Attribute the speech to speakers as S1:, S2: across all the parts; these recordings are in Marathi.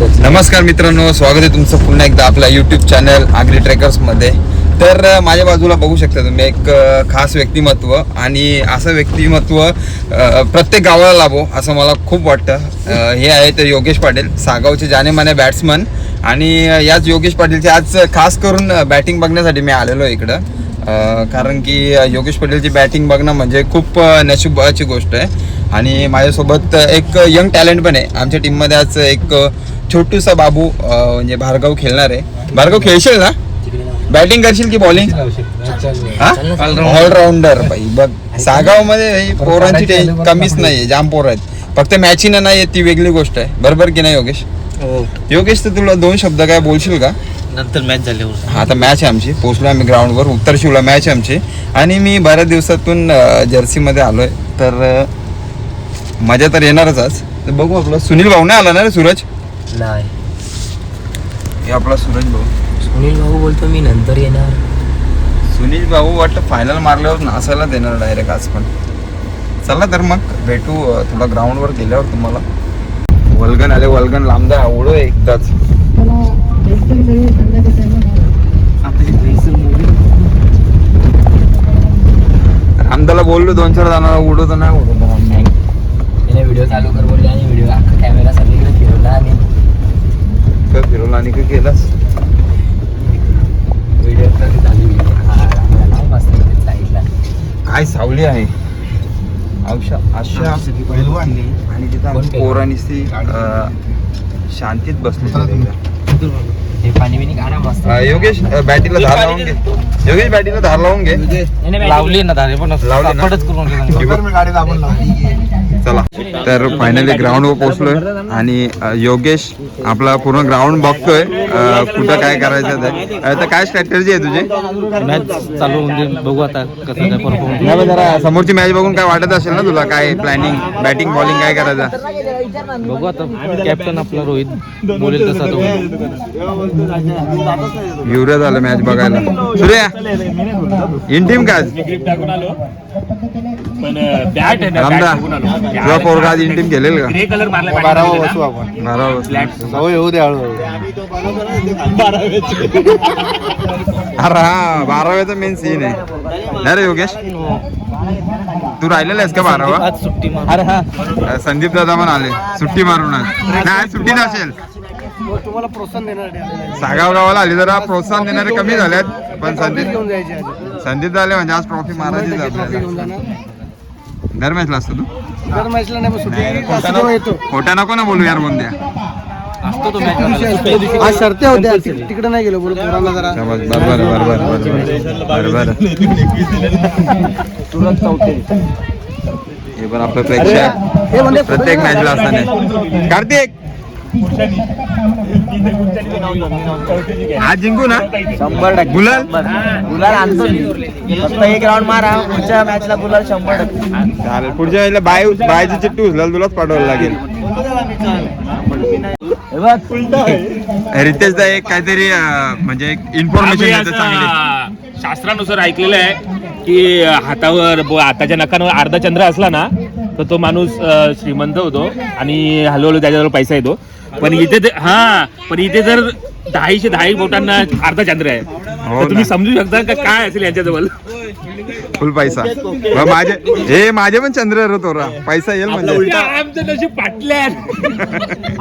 S1: नमस्कार. मित्रांनो स्वागत आहे तुमचं पुन्हा एकदा आपल्या यूट्यूब चॅनल आगरी ट्रेकर्समध्ये तर माझ्या बाजूला बघू शकता तुम्ही एक खास व्यक्तिमत्व आणि असं व्यक्तिमत्व प्रत्येक गावाला लाभो असं मला खूप वाटतं. हे आहे तर योगेश पाटील सागावचे जानेमाने बॅट्समन आणि याच योगेश पाटीलचे आज खास करून बॅटिंग बघण्यासाठी मी आलेलो इकडं. कारण की योगेश पटेलची बॅटिंग बघणं म्हणजे खूप नशिबाची गोष्ट आहे. आणि माझ्यासोबत एक यंग टॅलेंट पण आहे. आमच्या टीममध्ये आज एक छोटूसा बाबू म्हणजे भार्गव खेळणार आहे. भार्गव खेळशील ना? बॅटिंग करशील की बॉलिंग ऑलराऊंडर बाई. बघ सागावमध्ये पोरांची कमीच नाही जाम पोरं आहेत. फक्त मॅचिंग नाही ती वेगळी गोष्ट आहे. बरोबर की नाही योगेश? योगेश तर तुला दोन शब्द काय बोलशील का?
S2: नंतर मॅच झाल्यावर
S1: हा आता मॅच आहे आमची. पोचलो आम्ही ग्राउंडवर उत्तर शिवला मॅच आहे आमची. आणि मी बऱ्याच दिवसातून जर्सीमध्ये आलो आहे तर मजा तर येणारच आज. बघू आपलं. सुनील भाऊ नाही आला ना रे सूरज?
S3: नाही.
S1: हे आपला सूरज भाऊ.
S3: सुनील भाऊ बोलतो मी नंतर येणार.
S1: सुनील भाऊ वाटतं फायनल मारल्यावर नासायला देणार डायरेक्ट आज पण. चला तर मग भेटू अ, तुला ग्राउंडवर गेल्यावर तुम्हाला. वल्गन आले वल्गन लांबदा आवडो एकदाच. रामदाला बोललो दोन चार जणांना उडवतो नाही उडवतो रामदा.
S3: त्याने व्हिडिओ चालू कर बोलले आणि व्हिडिओ अख्खा कॅमेरा सगळीकडे फिरवला आणि
S1: काय फिरवला आणि काय काय सावली आहे? आशा आणि तिथं
S3: कोण
S1: आमची
S3: केलं?
S1: पोरं नुसती अं, शांतीत बसली
S3: हे पाणी मस्त.
S1: योगेश अं, बॅटीला धार लावून घे. योगेश बॅटीला धार लावून घे.
S2: लावली ना धारे पण
S1: लावली ना?
S2: सापडच करून
S1: चला. तर फायनली ग्राउंडवर पोहोचलोय. आणि अं, योगेश आपला पूर्ण ग्राउंड बघतोय अं, कुठं काय करायचं ते. अं, तर काय स्ट्रॅटेजी आहे तुझी?
S2: मॅच चालू म्हणजे बघू आता कसं काय
S1: नाही जरा समोरची मॅच बघून काय वाटत असेल ना तुला? काय प्लॅनिंग बॅटिंग बॉलिंग काय करायचं?
S2: बघू आता कॅप्टन आपला रोहित बोलेल तसा तो.
S1: युरिया झालं मॅच बघायला. सूर्या इन टीम का
S4: बॅट आहे ना
S1: रामदा
S4: bat बघून आलो.
S1: तुझा पोरगा आज इन टीम खेळेल का?
S4: ग्रे कलर मारला
S5: बारावा बसू आपण. सवय येऊ दे हळूहळू.
S1: अरे हा बाराव्याचा मेन सीन आहे. नाही रे योगेश? तू राहिलेला आहेस का बारावा?
S2: आज सुट्टी मार अरे हा.
S1: अ, संदीप दादा पण आले. सुट्टी मारून आज. नाही आज सुट्टी नसेल.
S5: तुम्हाला प्रोत्साहन देणार
S1: सागाव गावाला आली जरा प्रोत्साहन देणारे कमी झालेत पण संदीप
S5: घेऊन जायचे आज
S1: संदीप झाले म्हणजे आज ट्रॉफी मारायची
S5: ट्रॉफी घेऊन जाणार.
S1: दर मॅचला असतो तू?
S5: दर मॅचला नाही पण सुट्टी असं तेव्हा येतो.
S1: खोटा नको ना बोलू यार कोणत्या
S2: असतो तो मॅच
S5: आज शर्त्या होत्या. तिकडे नाही गेलो बोलू पोरांना जरा.
S1: शाबास, बरोबर. हे पण आपलं प्रेक्षक. प्रत्येक मॅचला असताना. कार्तिक! आज जिंकू ना?
S3: शंभर टक्के.
S1: गुलाल?
S3: गुलाल आणतो मी. फक्त एक राऊंड मारा. पुढच्या मॅचला गुलाल शंभर टक्के.
S1: चालेल पुढच्या वेळेला बाय बायची चिट्टी उचलाल तुलाच पाठवायला लागेल. रितेश दा एक काहीतरी म्हणजे एक इन्फॉर्मेशन
S4: शास्त्रानुसार ऐकलेलं आहे की हातावर हाताच्या नखावर अर्धा चंद्र असला ना तर तो माणूस श्रीमंत होतो आणि हळूहळू त्याच्याजवळ पैसा येतो. पण इथे हा पण इथे जर दहाशे दहा बोटांना अर्धा चंद्र आहे.
S1: हो
S4: तर तुम्ही. समजू शकता का काय असेल यांच्याजवळ?
S1: फुल पैसा. मग माझे हे माझे पण चंद्र रे तोरा पैसा येईल म्हणजे.
S4: आमचं नशीब पाटल्या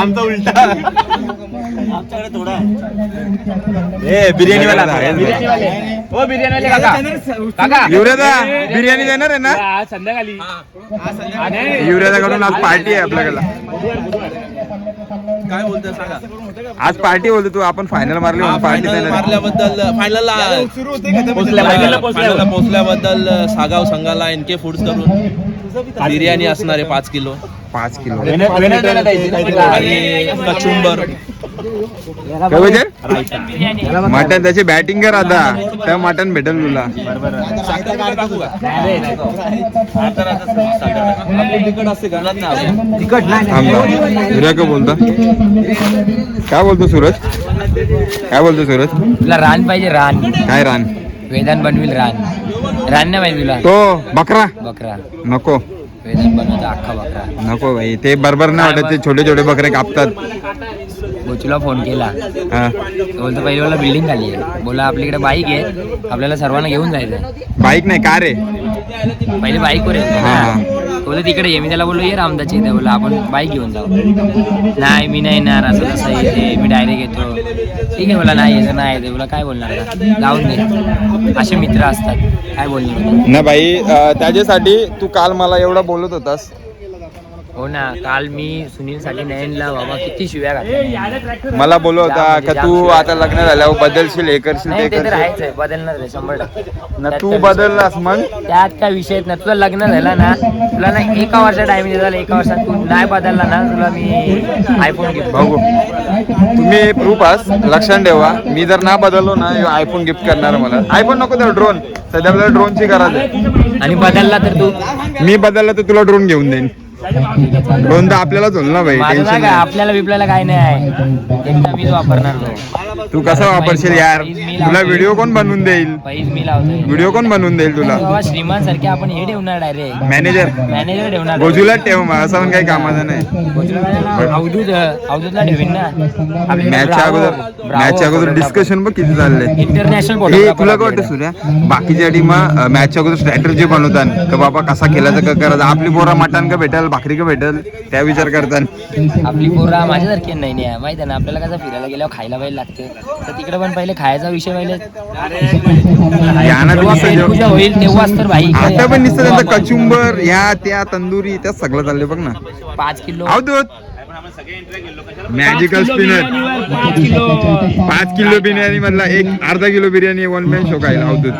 S5: आमचा उलटा.
S1: ए बिर्याणी वाला
S4: हो बिर्याणी काका. काका.
S1: युवराजा बिर्याणी देणार आहे ना?
S4: आज संध्याकाळी. हा, नाही.
S1: युवराजाकडून आज पार्टी आहे आपल्याकडे.
S2: काय बोलतोय सांगा.
S1: आज पार्टी बोलतो तू आपण फायनल मारली पार्टी
S2: मारल्याबद्दल फायनलला. पोहोचल्याबद्दल सागाव संघाला एनके फूड्स करून बिर्याणी असणार आहे पाच किलो.
S1: पाच किलो.
S2: आणि कचुंबर.
S1: काय बोलते? मटन त्याची बॅटिंग कर आता. तर मटन भेटेल तुला. काय बोलता? काय बोलतो सूरज? काय बोलतो सूरज?
S3: तुला रान पाहिजे रान.
S1: काय रान?
S3: वेदांत बनविल रान. रान नाही पाहिजे तुला?
S1: तो बकरा.
S3: बकरा.
S1: नको.
S3: वेदांत बनवता अख्खा बकरा.
S1: नको भाई ते बरोबर नाही वाटत ते छोटे छोटे बकरे कापतात.
S6: कोचूला फोन केला.
S1: हा.
S6: बोलतो पहिली मला बिल्डिंग खाली आहे. बोला आपल्याकडे बाईक आहे. आपल्याला सर्वांना घेऊन जायचं
S1: बाईक नाही कार आहे.
S6: पहिले
S1: हा, हा.
S6: बोलतो तिकडे ये. मी त्याला बोललो ये रामदाची इथे. बोला आपण बाईक घेऊन जाऊ. नाही मी नाही येणार. असं तसं येते मी डायरेक्ट येतो. ठीक आहे. बोला नाही येतं नाही येते. बोला काय बोलणार? जाऊन दे. असे मित्र असतात. काय बोलणार?
S1: ना भाई अं, त्याच्यासाठी तू काल मला एवढा बोलत होतास.
S6: हो ना काल मी सुनील साठी नयनला बाबा किती शिव्या घातल्या.
S1: मला बोलत होता का तू आता लग्न झाल्यावर बदलशील हे करशील ते
S6: नाही ते तर
S1: करशील?
S6: आहेच आहे बदलणार आहे शंभर टक्के.
S1: ना
S6: त्यात
S1: तू
S6: काय विषय
S1: बदललास मग?
S6: त्यात काय विषय येत नाही. तुझं लग्न झालं ना तुला ना एका वर्षा टाइम झाला एका वर्षात तू नाही बदलला ना तुला मी आयफोन घेतो
S1: बघू. तुम्ही प्रूफ आस लक्षात ठेवा. मी जर ना बदललो ना आयफोन गिफ्ट करणार मला. आयफोन नको तर ड्रोन सध्या आपल्याला ड्रोनची गरज आहे.
S6: आणि बदलला तर तू?
S1: मी बदललं तर तुला ड्रोन घेऊन देईन. तर आपल्यालाच होईल ना भाई
S6: माझं नाही काय आपल्याला बिपल्याला काय नाही आहे. एकदा मीच वापरणार तू
S1: कसं वापरशील यार? तुला व्हिडिओ कोण बनवून देईल?
S6: मी
S1: व्हिडिओ कोण बनवून देईल तुला?
S6: श्रीमान सारखे आपण हे ठेवणार डायरेक्ट
S1: मॅनेजर
S6: मॅनेजर ठेवणार
S1: गोजूलाच ठेव मग असं पण काही कामाचं नाही.
S6: अवधूत अवधूतला ठेवीन ना.
S1: मॅचच्या अगोदर डिस्कशन बघ किती चाललंय.
S6: इंटरनॅशनल
S1: हे तुला काय वाटतं सूर्या? बाकीच्या टीम मॅचच्या अगोदर स्ट्रॅटर्जी बनवतात. का बाबा कसा खेळायचं का करायचं? आपली पोरा मटण का भेटेल भाकरी का भेटेल? त्या विचार करतात.
S6: आपली पोरा माझ्यासारखी नाही नाही माहिती आहे ना आपल्याला कसं फिरायला गेल्यावर खायला पाहिजे लागते. तर तिकडे पण पहिले खायचा विषय पहिले.
S1: याना
S6: जेव्हा
S1: तर
S6: पेट
S1: नुसतं
S6: पूजा होईल तेव्हाच तर भाई
S1: आता पण नुसतं त्यांचं कचुंबर ह्या त्या तंदुरी त्या सगळं चाललंय बघ ना.
S6: पाच किलो.
S1: अवधूत मॅजिकल स्पिनर पाच किलो. बिर्याणी मधला एक अर्धा kilo biryani one man show खायला अवधूत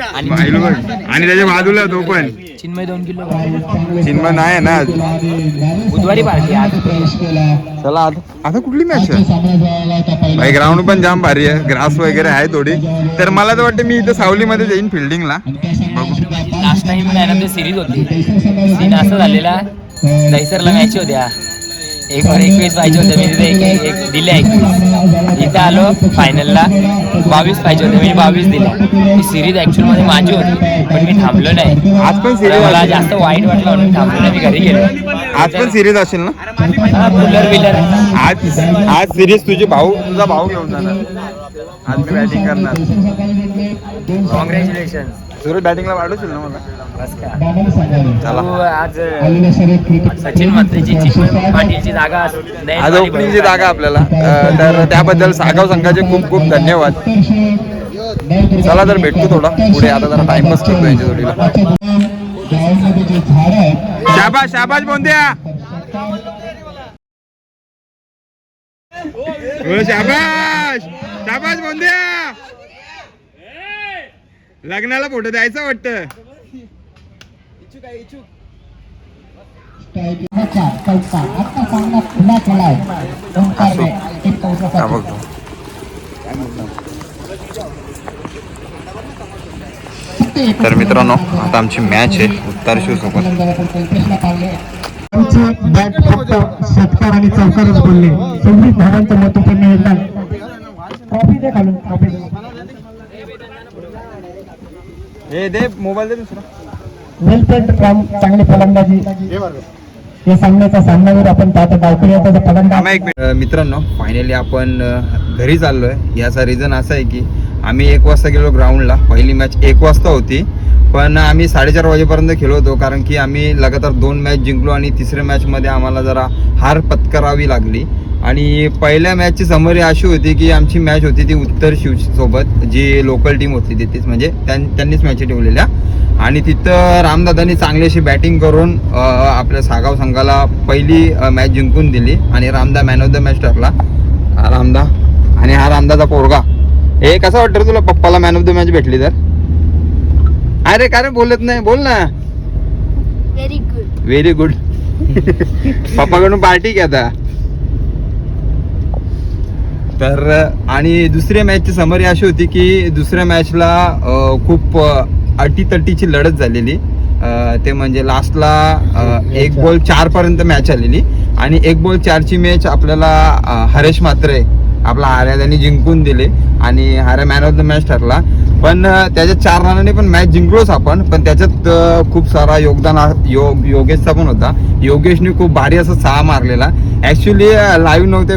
S6: आणि
S1: त्याच्या बाजूला तो पण.
S6: चिन्मय दोन किलो.
S1: चिन्मय नाही आहे ना आज.
S6: बुधवारी पार्टी आज.
S1: चला आता. आता कुठली मॅच आहे? भाई ग्राउंड पण जाम भारी आहे. ग्रास वगैरे आहे थोडी. तर मला तर वाटतं मी इथं सावलीमध्ये जाईन फिल्डिंगला
S6: लास्ट टाइम सिरीज होती. सीन असं झालेला. दहीसरला मॅच होत्या. एक वर एकवीस पाहिजे होते मी तिथे एक एक दिले एकवीस. इथं आलो फायनलला बावीस पाहिजे होते मी बावीस दिल्या ती सिरीज ऍक्च्युअलमध्ये माझी होती पण मी थांबलो नाही.
S1: आज पण सिरीज
S6: मला जास्त वाईट वाटलं म्हणून थांबलो नाही मी घरी गेलो.
S1: आज पण सिरीज असेल ना?
S6: कूलर बिलर
S1: आज आज सिरीज तुझे भाऊ तुझा भाऊ घेऊन जाणार. आज मी बॅटिंग करणार.
S6: कॉंग्रॅच्युलेशन
S1: सुरत बॅटिंगला वाढवशील ना मला?
S6: बस का?
S1: चला
S6: तू आज सचिन मंत्रीची पाटीलची जागा नाही
S1: आज ओपनिंगची जागा आपल्याला. अं, तर त्याबद्दल सागाव संघाचे खूप खूप धन्यवाद. चला तर भेटतो थोडा पुढे. आता जरा टाइमपास करतो यांच्या जोडीला. शाबाश शाबाश बोंद्या. ओ, शाबाश शाबाश बोंद्या. लग्नाला फोटो द्यायचा वाटतं. हा बघतो तर मित्रांनो आता आमची मॅच आहे. उत्तर शिव सोबत
S7: आमचे बॅट फक्त षटकार आणि चौकारच बोलले सव्वीस धावांचं मत पण मिळतात ट्रॉफी दे खालून ट्रॉफी दे
S1: हे दे मोबाईल दे दुसरा.
S7: राम चांगली फलंदाजी. या सामन्याचा सामनावीर आपण पाहतो. फलंदाज
S1: एक मित्रांनो फायनली आपण घरी चाललोय. याचा रिझन असा आहे की आम्ही एक वाजता गेलो ग्राउंडला पहिली मॅच एक वाजता होती. पण आम्ही साडेचार वाजेपर्यंत खेळलो होतो कारण की आम्ही लगातार दोन मॅच जिंकलो आणि तिसऱ्या मॅचमध्ये आम्हाला जरा हार पत्करावी लागली. आणि पहिल्या मॅचची समरी अशी होती की आमची मॅच होती ती उत्तर शिव सोबत जी लोकल टीम होती तिथेच म्हणजे त्यां- त्यांनीच मॅची ठेवलेल्या. आणि तिथं रामदादांनी चांगली अशी बॅटिंग करून आपल्या सागाव संघाला पहिली मॅच जिंकून दिली आणि Ramda man of the match ठरला. रामदा आणि हा रामदाचा पोरगा. हे कसं वाटतं तुला? पप्पाला मॅन ऑफ द मॅच भेटली तर? अरे का रे बोलत नाही. बोल ना.
S8: व्हेरी गुड
S1: व्हेरी गुड पप्पाकडून पार्टी घ्या आता. तर आणि दुसऱ्या मॅचची समरी अशी होती की दुसऱ्या मॅचला खूप अटीतटीची लढत झालेली. ते म्हणजे लास्टला एक बॉल चार पर्यंत मॅच आलेली. आणि एक बॉल चारची मॅच आपल्याला हरेश मात्रे आपला हार्या त्यांनी जिंकून दिले आणि Harya man of the match ठरला. पण त्याच्या चार रनाने पण मॅच जिंकलोच आपण पण त्याच्यात खूप सारा योगदान योग योगेशचा पण होता. योगेशने खूप भारी असं सहा मारलेला. ऍक्च्युली लाईव्ह नव्हते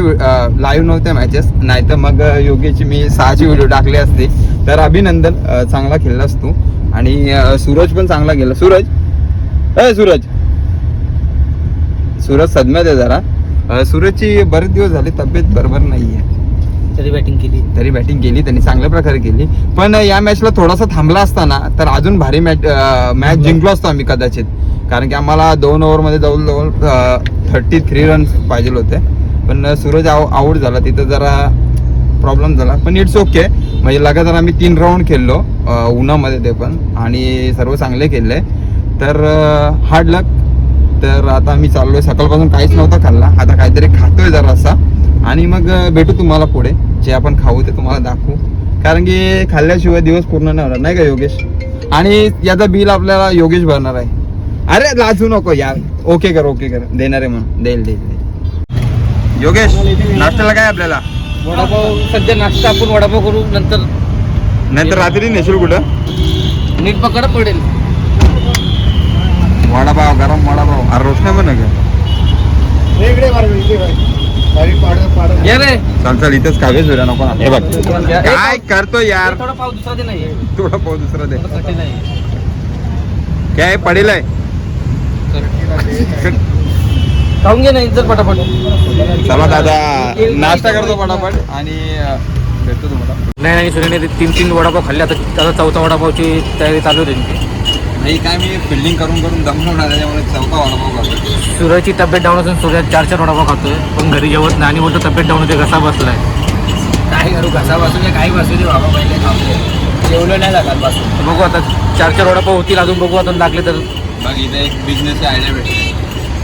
S1: लाईव्ह नव्हते मॅचेस नाही तर मग योगेशची मी सहाची व्हिडिओ टाकली असते. तर अभिनंदन चांगला खेळलास तू. आणि सूरज पण चांगला गेला. सूरज? अय सूरज. सूरज सदम्यात आहे जरा. सूरजची बरेच दिवस झाले तब्येत बरोबर नाहीये.
S6: तरी बॅटिंग केली.
S1: तरी बॅटिंग केली त्यांनी चांगल्या प्रकारे केली. पण या मॅचला थोडासा थांबला असताना तर अजून भारी मॅच मॅच जिंकलो असतो आम्ही कदाचित. कारण की आम्हाला दोन ओव्हरमध्ये जवळजवळ थर्टी थ्री रन्स पाहिजे होते. पण सूरज आव आऊट झाला. तिथं जरा प्रॉब्लेम झाला. पण इट्स ओके म्हणजे लगातार आम्ही तीन राऊंड खेळलो उन्हामध्ये ते पण. आणि सर्व चांगले खेळले. तर हार्ड लक तर आता आम्ही चाललोय. सकाळपासून काहीच नव्हता खाल्ला. आता काहीतरी खातोय जरासा. आणि मग भेटू तुम्हाला पुढे. जे आपण खाऊ ते तुम्हाला दाखवू. कारण की खाल्ल्याशिवाय दिवस पूर्ण नाही होणार. नाही का योगेश? आणि याचा बिल आपल्याला योगेश भरणार आहे. अरे लाजू नको यार. ओके कर ओके कर. देणार आहे म्हणून. देईल देईल देईल. योगेश नाश्त्याला काय आपल्याला?
S6: वडापाव सध्या नाश्ता आपण वडापाव करू नंतर
S1: नाहीतर रात्री नेशील कुठं?
S6: नीट पकड पडेल.
S1: वडापाव गरम वडापाव. अरे रोष नाही म्हणा का?
S5: इकडे मार इकडे मार. बारीक पाडत पाडत
S6: ये रे.
S1: चाल चाल इथंच कावेच होईल नको ना. हे बघ. काय करतो यार?
S6: थोडा पाव दुसरा दे नाही
S1: थोडा पाऊस दुसरा दे.
S6: कठीण आहे
S1: काय पडेल आहे?
S6: खाऊन घे नाही जर पटापट.
S1: चला दादा नाश्ता करतो पटापट आणि अं, भेटतो तुम्हाला.
S6: नाही नाही सुरेने तीन तीन वडापाव खाल्ले आता आता चौथा वडापावची तयारी चालू आहे त्यांची.
S1: नाही काय मी फिल्डिंग करून करून दमवणार त्याच्यामुळे चौथा वडापाव करतो
S6: सूर्याची तब्येत डाऊन असून सूर्य चार चार वडापाव खातोय पण घरी जेवत नाही आणि बोलतो तब्येत डाऊन होते कसा बसलाय.
S3: काय करू कसा बसू काही बसू दे बाबा पहिले जेवलं नाही लागत बसून.
S6: बघू आता चार चार वडापाव होतील अजून बघू आता लागले तर.
S1: मग इथे एक बिझनेसची आयडिया भेटले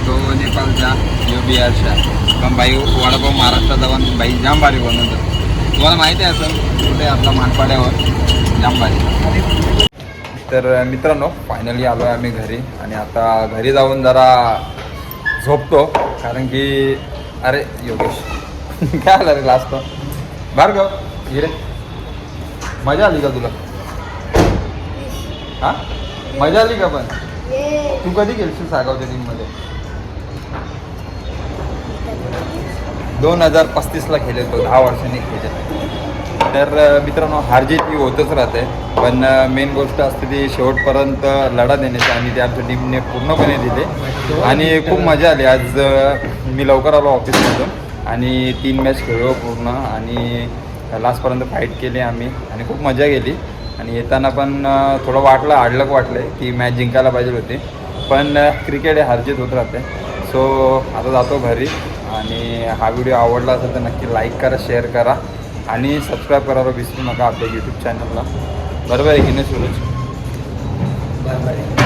S1: तो नेपाळचा यो बिहारचा. पण बाई वडापाव महाराष्ट्रात जाऊन बाई जाम भारी बनवतात तुम्हाला माहिती आहे असं कुठे आपला मानपाड्यावर जाम भारी तर मित्रांनो फायनली आलो आहे आम्ही घरी आणि आता घरी जाऊन जरा झोपतो. कारण की अरे योगेश. काय आलं रे लास्ट भार्गव गिरे मजा आली का तुला? हा? मजा आली का पण? तू कधी गेलशील सागावच्या टीममध्ये दोन हजार पस्तीसला खेळले तो दहा वर्षांनी खेळले तर मित्रांनो हारजीत ही होतच राहते. पण मेन गोष्ट असते ती शेवटपर्यंत लढा देण्याची आणि ते आमच्या टीमने पूर्णपणे दिले. आणि खूप मजा आली. आज मी लवकर आलो ऑफिसमधून आणि तीन मॅच खेळलो पूर्ण आणि लास्टपर्यंत फाईट केली आम्ही आणि खूप मजा गेली. आणि येताना पण थोडं वाटलं आडलक वाटलं की मॅच जिंकायला पाहिजे होती. पण क्रिकेट हे हारजीत होत राहते. सो आता जातो घरी आणि हा व्हिडिओ आवडला असेल तर नक्की लाईक करा शेअर करा. आणि सबस्क्राईब करायला विसरू नका आपल्या यूट्यूब चॅनलला बरोबर आहे की नाही सूरज?
S3: बरोबर आहे.